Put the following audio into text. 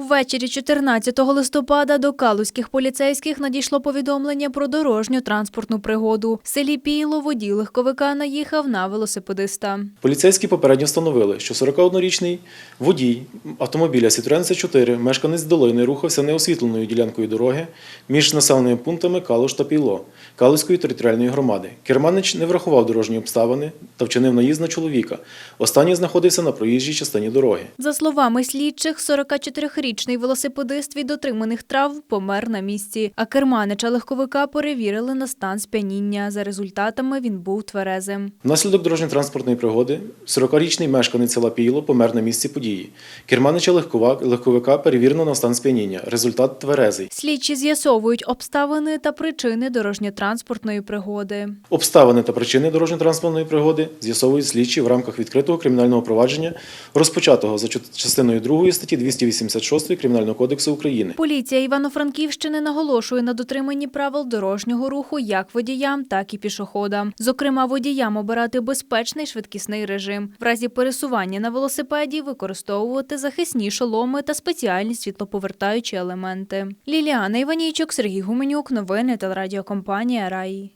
Увечері 14 листопада до калузьких поліцейських надійшло повідомлення про дорожню транспортну пригоду. В селі Пійло водій легковика наїхав на велосипедиста. Поліцейські попередньо встановили, що 41-річний водій автомобіля Citroen C4, мешканець долини, рухався неосвітленою ділянкою дороги між населеними пунктами Калуш та Піло Калузької територіальної громади. Керманич не врахував дорожні обставини та вчинив наїзд на чоловіка. Останній знаходився на проїжджій частині дороги. За словами слідчих, 44-річний велосипедист від отриманих травм помер на місці, а керманича легковика перевірили на стан сп'яніння. За результатами він був тверезим. Внаслідок дорожньо-транспортної пригоди 40-річний мешканець села Пійло помер на місці події. Керманича легковика перевірено на стан сп'яніння. Результат тверезий. Слідчі з'ясовують обставини та причини дорожньо-транспортної пригоди. Обставини та причини дорожньо-транспортної пригоди з'ясовують слідчі в рамках відкритого кримінального провадження, розпочатого за частиною 2 статті 286 Кримінального кодексу України. Поліція Івано-Франківщини наголошує на дотриманні правил дорожнього руху як водіям, так і пішоходам. Зокрема, водіям обирати безпечний швидкісний режим. В разі пересування на велосипеді використовувати захисні шоломи та спеціальні світлоповертаючі елементи. Ліліана Іванійчук, Сергій Гуменюк. Новини телерадіокомпанія Раї.